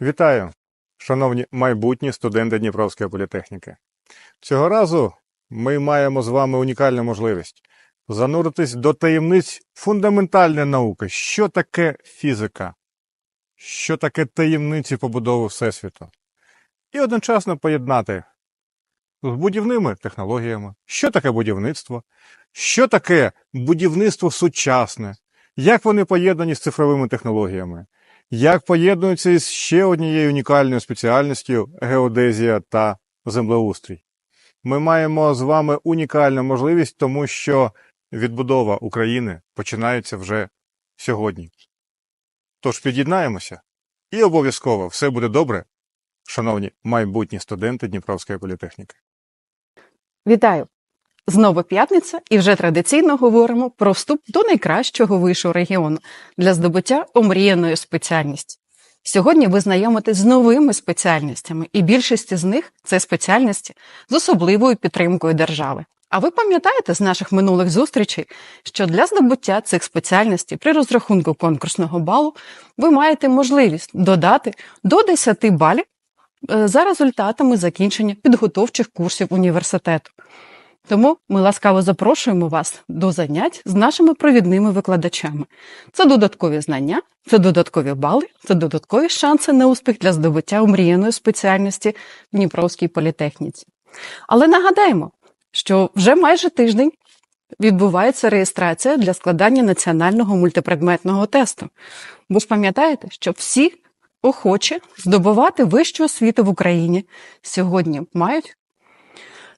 Вітаю, шановні майбутні студенти Дніпровської політехніки. Цього разу ми маємо з вами унікальну можливість зануритись до таємниць фундаментальної науки. Що таке фізика? Що таке таємниці побудови Всесвіту? І одночасно поєднати з будівними технологіями, що таке будівництво, що таке будівництво сучасне, як вони поєднані з цифровими технологіями, як поєднуються із ще однією унікальною спеціальністю геодезія та землеустрій. Ми маємо з вами унікальну можливість, тому що відбудова України починається вже сьогодні. Тож під'єднаємося, і обов'язково все буде добре, шановні майбутні студенти Дніпровської політехніки. Вітаю! Знову п'ятниця, і вже традиційно говоримо про вступ до найкращого вишу регіону для здобуття омріяної спеціальності. Сьогодні ви знайомитесь з новими спеціальностями, і більшість з них це спеціальності з особливою підтримкою держави. А ви пам'ятаєте з наших минулих зустрічей, що для здобуття цих спеціальностей при розрахунку конкурсного балу ви маєте можливість додати до 10 балів е, за результатами закінчення підготовчих курсів університету. Тому ми ласкаво запрошуємо вас до занять з нашими провідними викладачами. Це додаткові знання, це додаткові бали, це додаткові шанси на успіх для здобуття омріяної спеціальності в Дніпровській політехніці. Але нагадаємо, що вже майже тиждень відбувається реєстрація для складання національного мультипредметного тесту. Ви ж пам'ятаєте, що всі охочі здобувати вищу освіту в Україні сьогодні мають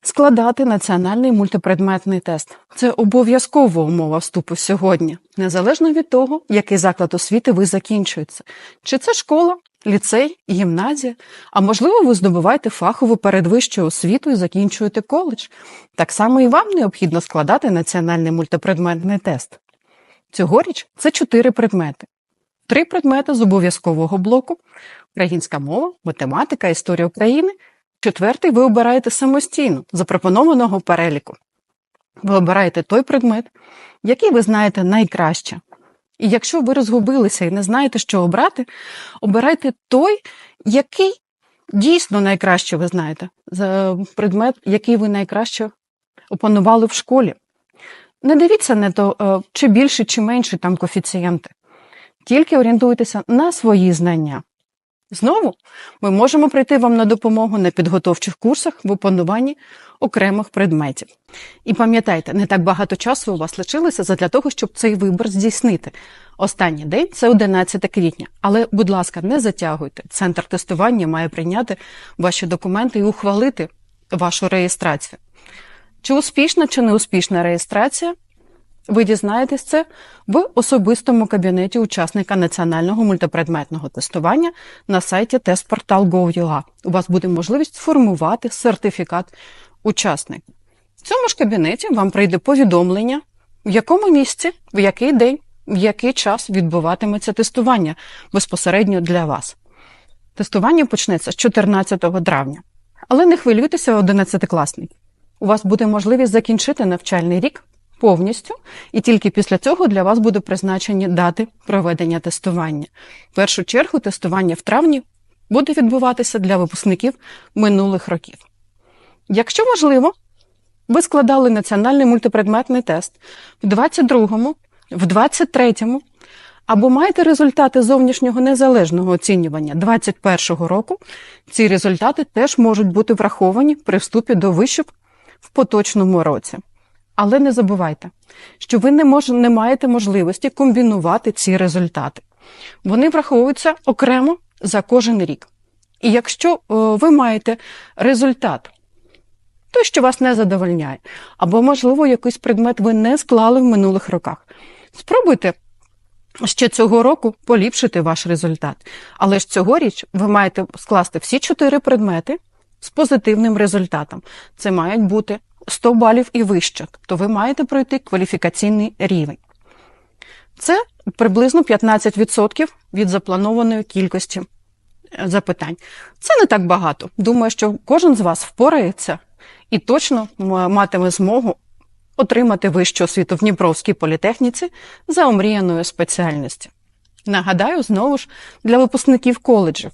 складати національний мультипредметний тест. Це обов'язкова умова вступу сьогодні, незалежно від того, який заклад освіти ви закінчуєте. Чи це школа, ліцей, гімназія, а можливо, ви здобуваєте фахову передвищу освіту і закінчуєте коледж. Так само і вам необхідно складати національний мультипредметний тест. Цьогоріч це чотири предмети. Три предмети з обов'язкового блоку: українська мова, математика, історія України. Четвертий ви обираєте самостійно, запропонованого переліку. Ви обираєте той предмет, який ви знаєте найкраще. І якщо ви розгубилися і не знаєте, що обрати, обирайте той, який дійсно найкраще ви знаєте, предмет, який ви найкраще опанували в школі. Не дивіться на то, е, чи більше, чи менше там коефіцієнти. Тільки орієнтуйтеся на свої знання. Знову ми можемо прийти вам на допомогу на підготовчих курсах в опануванні окремих предметів. І пам'ятайте, не так багато часу у вас лишилося для того, щоб цей вибір здійснити. Останній день це 11 квітня. Але, будь ласка, не затягуйте. Центр тестування має прийняти ваші документи і ухвалити вашу реєстрацію. Чи успішна, чи не успішна реєстрація? Ви дізнаєтесь це в особистому кабінеті учасника національного мультипредметного тестування на сайті testportal.gov.ua. У вас буде можливість сформувати сертифікат учасника. В цьому ж кабінеті вам прийде повідомлення, в якому місці, в який день, в який час відбуватиметься тестування безпосередньо для вас. Тестування почнеться з 14 травня. Але не хвилюйтеся, 11-класники. У вас буде можливість закінчити навчальний рік повністю, і тільки після цього для вас буде призначені дати проведення тестування. В першу чергу тестування в травні буде відбуватися для випускників минулих років. Якщо можливо, ви складали національний мультипредметний тест в 22-му, в 23-му, або маєте результати зовнішнього незалежного оцінювання 2021 року, ці результати теж можуть бути враховані при вступі до вишів в поточному році. Але не забувайте, що ви не, мож, не маєте можливості комбінувати ці результати. Вони враховуються окремо за кожен рік. І якщо о, ви маєте результат, той, що вас не задовольняє, або, можливо, якийсь предмет ви не склали в минулих роках, спробуйте ще цього року поліпшити ваш результат. Але ж цьогоріч ви маєте скласти всі чотири предмети з позитивним результатом. Це мають бути 100 балів і вище, тобто ви маєте пройти кваліфікаційний рівень. Це приблизно 15% від запланованої кількості е, запитань. Це не так багато. Думаю, що кожен з вас впорається і точно матиме змогу отримати вищу освіту в Дніпровській політехніці за омріяною спеціальністю. Нагадаю, знову ж для випускників коледжів.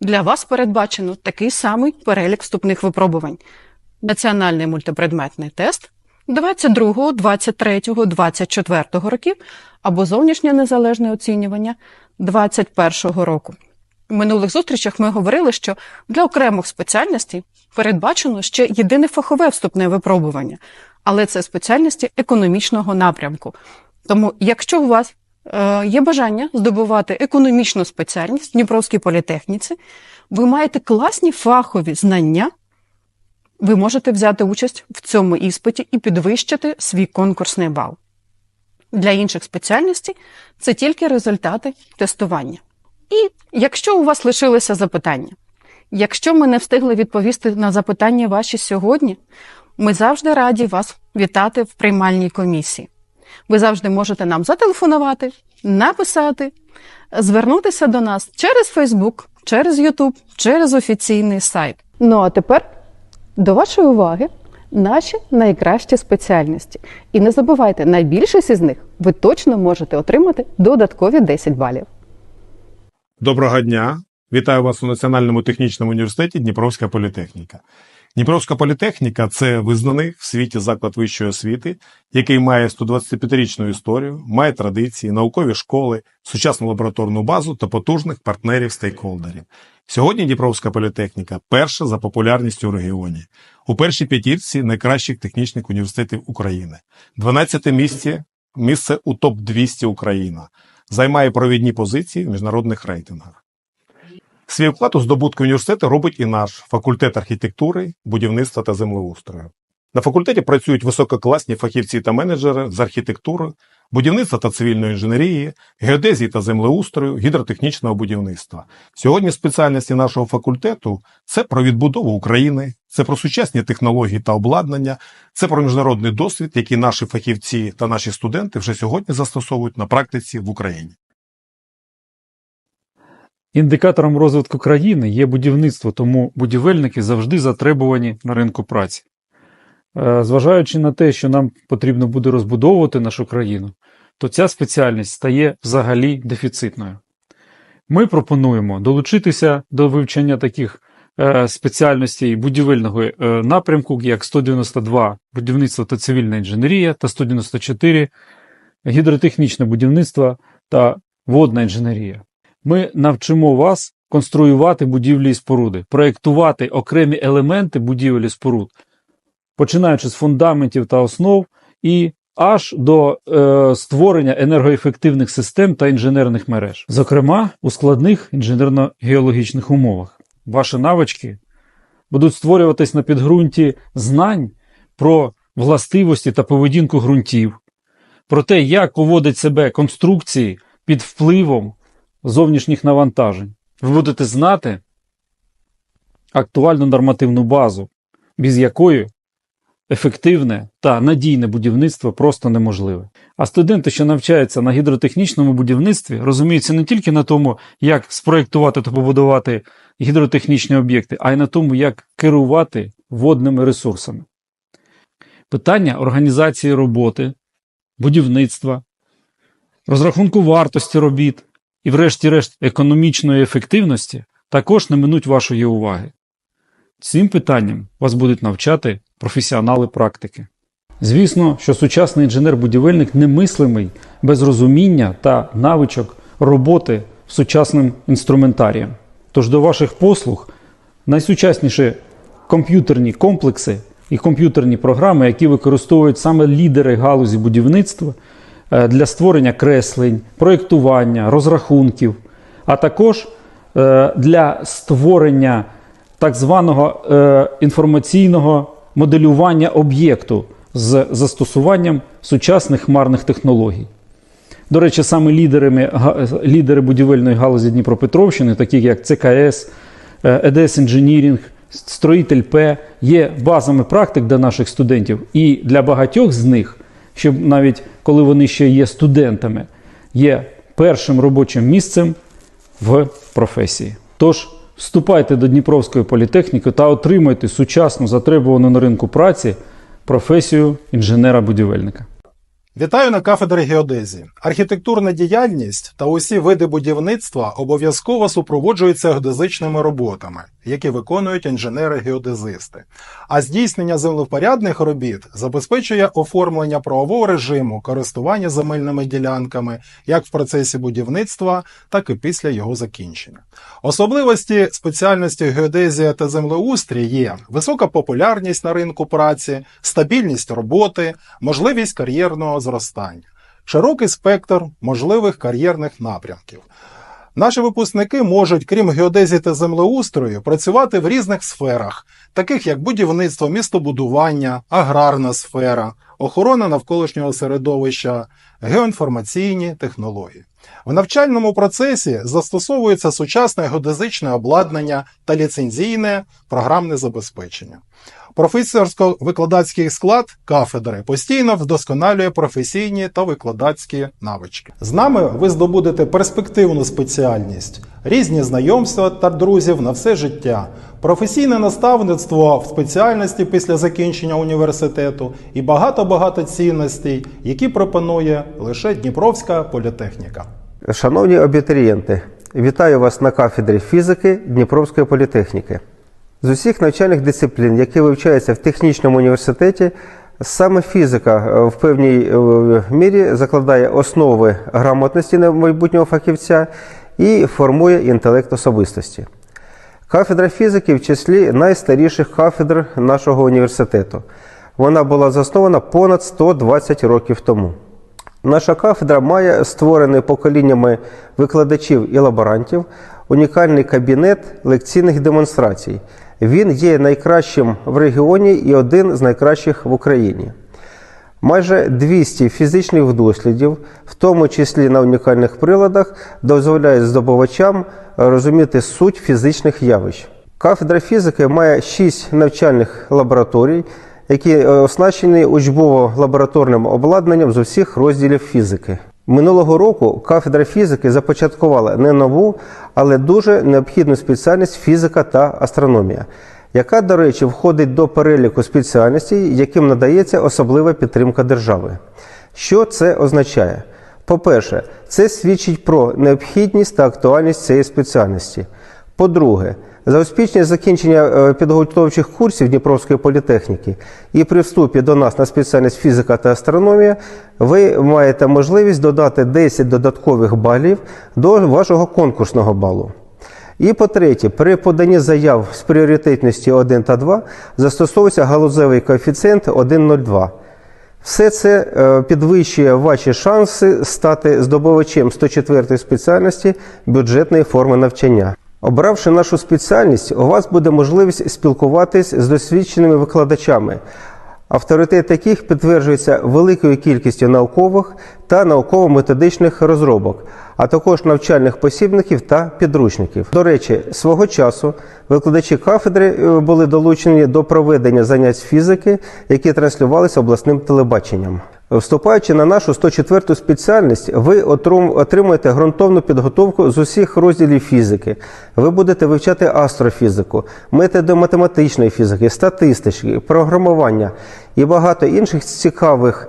Для вас передбачено такий самий перелік вступних випробувань: національний мультипредметний тест 22, 23, 24 років або зовнішнє незалежне оцінювання 21 року. В минулих зустрічах ми говорили, що для окремих спеціальностей передбачено ще єдине фахове вступне випробування, але це спеціальності економічного напрямку. Тому, якщо у вас е, є бажання здобувати економічну спеціальність в Дніпровській політехніці, ви маєте класні фахові знання, ви можете взяти участь в цьому іспиті і підвищити свій конкурсний бал. Для інших спеціальностей це тільки результати тестування. І якщо у вас лишилися запитання, якщо ми не встигли відповісти на запитання ваші сьогодні, ми завжди раді вас вітати в приймальній комісії. Ви завжди можете нам зателефонувати, написати, звернутися до нас через Facebook, через YouTube, через офіційний сайт. Ну а тепер до вашої уваги наші найкращі спеціальності. І не забувайте, найбільшість із них ви точно можете отримати додаткові 10 балів. Доброго дня! Вітаю вас у Національному технічному університеті Дніпровська політехніка. Дніпровська політехніка це визнаний в світі заклад вищої освіти, який має 125-річну історію, має традиції, наукові школи, сучасну лабораторну базу та потужних партнерів-стейкхолдерів. Сьогодні Дніпровська політехніка перша за популярністю в регіоні. У першій п'ятірці найкращих технічних університетів України. 12 місце, місце у топ-200 Україна. Займає провідні позиції в міжнародних рейтингах. Свій вклад у здобутки університету робить і наш факультет архітектури, будівництва та землеустрою. На факультеті працюють висококласні фахівці та менеджери з архітектури, будівництва та цивільної інженерії, геодезії та землеустрою, гідротехнічного будівництва. Сьогодні спеціальності нашого факультету це про відбудову України, це про сучасні технології та обладнання, це про міжнародний досвід, який наші фахівці та наші студенти вже сьогодні застосовують на практиці в Україні. Індикатором розвитку країни є будівництво, тому будівельники завжди затребувані на ринку праці. Е, Зважаючи на те, що нам потрібно буде розбудовувати нашу країну, то ця спеціальність стає взагалі дефіцитною. Ми пропонуємо долучитися до вивчення таких е, спеціальностей будівельного е, напрямку, як 192 будівництво та цивільна інженерія та 194 гідротехнічне будівництво та водна інженерія. Ми навчимо вас конструювати будівлі і споруди, проєктувати окремі елементи будівель і споруд, починаючи з фундаментів та основ і аж до е, створення енергоефективних систем та інженерних мереж, зокрема у складних інженерно-геологічних умовах. Ваші навички будуть створюватись на підґрунті знань про властивості та поведінку ґрунтів, про те, як поводять себе конструкції під впливом зовнішніх навантажень. Ви будете знати актуальну нормативну базу, без якої ефективне та надійне будівництво просто неможливе. А студенти, що навчаються на гідротехнічному будівництві, розуміються не тільки на тому, як спроєктувати та побудувати гідротехнічні об'єкти, а й на тому, як керувати водними ресурсами. Питання організації роботи, будівництва, розрахунку вартості робіт і, врешті-решт, економічної ефективності також не минуть вашої уваги. Цим питанням вас будуть навчати професіонали практики. Звісно, що сучасний інженер-будівельник немислимий без розуміння та навичок роботи сучасним інструментарієм. Тож до ваших послуг найсучасніші комп'ютерні комплекси і комп'ютерні програми, які використовують саме лідери галузі будівництва для створення креслень, проєктування, розрахунків, а також е, для створення так званого е, інформаційного моделювання об'єкту з застосуванням сучасних хмарних технологій. До речі, саме лідерами, лідери будівельної галузі Дніпропетровщини, такі як ЦКС, е, ЕДС Інженірінг, Строїтель П, є базами практик для наших студентів. І для багатьох з них, щоб навіть коли вони ще є студентами, є першим робочим місцем в професії. Тож вступайте до Дніпровської політехніки та отримайте сучасну затребувану на ринку праці професію інженера-будівельника. Вітаю на кафедрі геодезії. Архітектурна діяльність та усі види будівництва обов'язково супроводжуються геодезичними роботами, які виконують інженери-геодезисти. А здійснення землевпорядних робіт забезпечує оформлення правового режиму користування земельними ділянками як в процесі будівництва, так і після його закінчення. Особливості спеціальності геодезія та землеустрій є висока популярність на ринку праці, стабільність роботи, можливість кар'єрного зростання, широкий спектр можливих кар'єрних напрямків. Наші випускники можуть, крім геодезії та землеустрою, працювати в різних сферах, таких як будівництво, містобудування, аграрна сфера, охорона навколишнього середовища, геоінформаційні технології. В навчальному процесі застосовується сучасне геодезичне обладнання та ліцензійне програмне забезпечення. Професорсько-викладацький склад кафедри постійно вдосконалює професійні та викладацькі навички. З нами ви здобудете перспективну спеціальність, різні знайомства та друзів на все життя, професійне наставництво в спеціальності після закінчення університету і багато-багато цінностей, які пропонує лише Дніпровська політехніка. Шановні абітурієнти, вітаю вас на кафедрі фізики Дніпровської політехніки. З усіх навчальних дисциплін, які вивчаються в технічному університеті, саме фізика е, в певній е, мірі закладає основи грамотності майбутнього фахівця і формує інтелект особистості. Кафедра фізики в числі найстаріших кафедр нашого університету. Вона була заснована понад 120 років тому. Наша кафедра має створений поколіннями викладачів і лаборантів унікальний кабінет лекційних демонстрацій. Він є найкращим в регіоні і один з найкращих в Україні. Майже 200 фізичних дослідів, в тому числі на унікальних приладах, дозволяють здобувачам розуміти суть фізичних явищ. Кафедра фізики має 6 навчальних лабораторій, які е, оснащені учбово-лабораторним обладнанням з усіх розділів фізики. Минулого року кафедра фізики започаткувала не нову, але дуже необхідну спеціальність фізика та астрономія, яка, до речі, входить до переліку спеціальностей, яким надається особлива підтримка держави. Що це означає? По-перше, це свідчить про необхідність та актуальність цієї спеціальності. По-друге, за успішне закінчення е, підготовчих курсів Дніпровської політехніки і при вступі до нас на спеціальність фізика та астрономія, ви маєте можливість додати 10 додаткових балів до вашого конкурсного балу. І по-третє, при поданні заяв з пріоритетності 1 та 2 застосовується галузевий коефіцієнт 1,02. Все це е, підвищує ваші шанси стати здобувачем 104 спеціальності бюджетної форми навчання. Обравши нашу спеціальність, у вас буде можливість спілкуватись з досвідченими викладачами, авторитет яких підтверджується великою кількістю наукових та науково-методичних розробок, а також навчальних посібників та підручників. До речі, свого часу викладачі кафедри е, були долучені до проведення занять фізики, які транслювалися обласним телебаченням. Вступаючи на нашу 104 спеціальність, ви отримуєте ґрунтовну підготовку з усіх розділів фізики. Ви будете вивчати астрофізику, методи математичної фізики, статистики, програмування і багато інших цікавих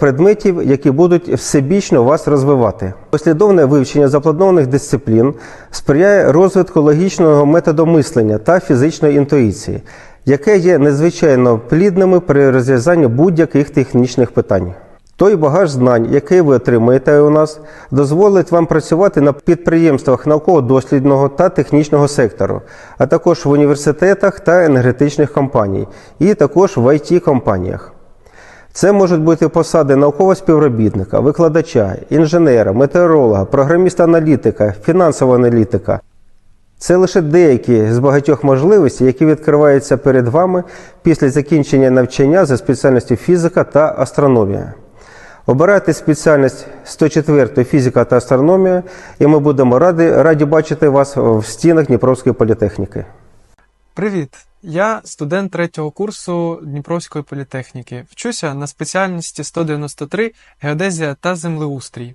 предметів, які будуть всебічно вас розвивати. Послідовне вивчення запланованих дисциплін сприяє розвитку логічного методу мислення та фізичної інтуїції, яке є надзвичайно плідними при розв'язанні будь-яких технічних питань. Той багаж знань, який ви отримаєте у нас, дозволить вам працювати на підприємствах науково-дослідного та технічного сектору, а також в університетах та енергетичних компаній, і також в it компаніях Це можуть бути посади наукового співробітника, викладача, інженера, метеоролога, програміста-аналітика, фінансового аналітика. Це лише деякі з багатьох можливостей, які відкриваються перед вами після закінчення навчання за спеціальністю фізика та астрономія. Обирайте спеціальність 104 фізика та астрономія, і ми будемо раді, раді бачити вас в стінах Дніпровської політехніки. Привіт! Я студент третього курсу Дніпровської політехніки. Вчуся на спеціальності 193 геодезія та землеустрій.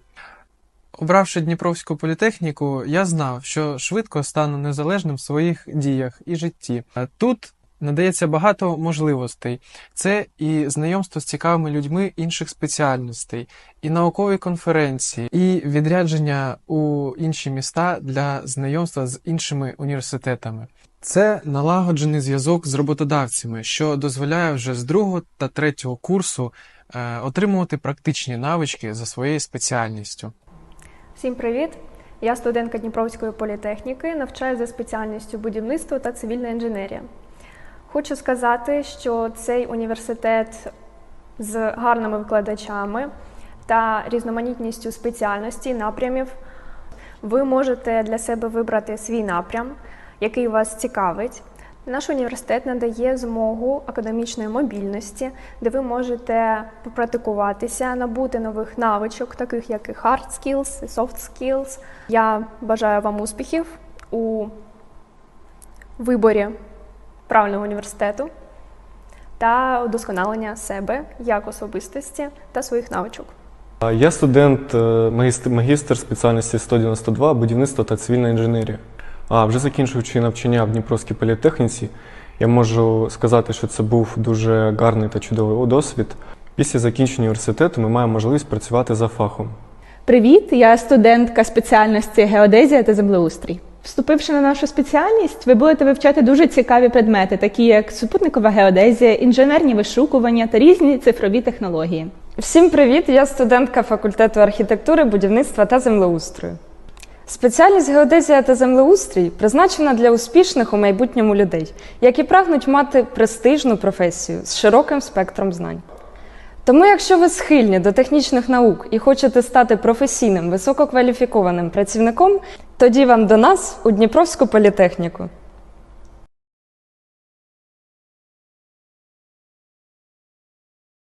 Обравши Дніпровську політехніку, я знав, що швидко стану незалежним в своїх діях і житті. Тут надається багато можливостей. Це і знайомство з цікавими людьми інших спеціальностей, і наукові конференції, і відрядження у інші міста для знайомства з іншими університетами. Це налагоджений зв'язок з роботодавцями, що дозволяє вже з другого та третього курсу е, отримувати практичні навички за своєю спеціальністю. Всім привіт! Я студентка Дніпровської політехніки, навчаюся за спеціальністю будівництво та цивільна інженерія. Хочу сказати, що цей університет з гарними викладачами та різноманітністю спеціальностей, напрямів. Ви можете для себе вибрати свій напрям, який вас цікавить. Наш університет надає змогу академічної мобільності, де ви можете попрактикуватися, набути нових навичок, таких як і hard skills, і soft skills. Я бажаю вам успіхів у виборі правильного університету та удосконалення себе як особистості та своїх навичок. Я студент е, магістр, спеціальності 192 будівництво та цивільна інженерія. А вже закінчуючи навчання в Дніпровській політехніці, я можу сказати, що це був дуже гарний та чудовий досвід. Після закінчення університету ми маємо можливість працювати за фахом. Привіт, я студентка спеціальності геодезія та землеустрій. Вступивши на нашу спеціальність, ви будете вивчати дуже цікаві предмети, такі як супутникова геодезія, інженерні вишукування та різні цифрові технології. Всім привіт! Я студентка факультету архітектури, будівництва та землеустрою. Спеціальність геодезія та землеустрій призначена для успішних у майбутньому людей, які прагнуть мати престижну професію з широким спектром знань. Тому, якщо ви схильні до технічних наук і хочете стати професійним, висококваліфікованим працівником, тоді вам до нас у Дніпровську політехніку.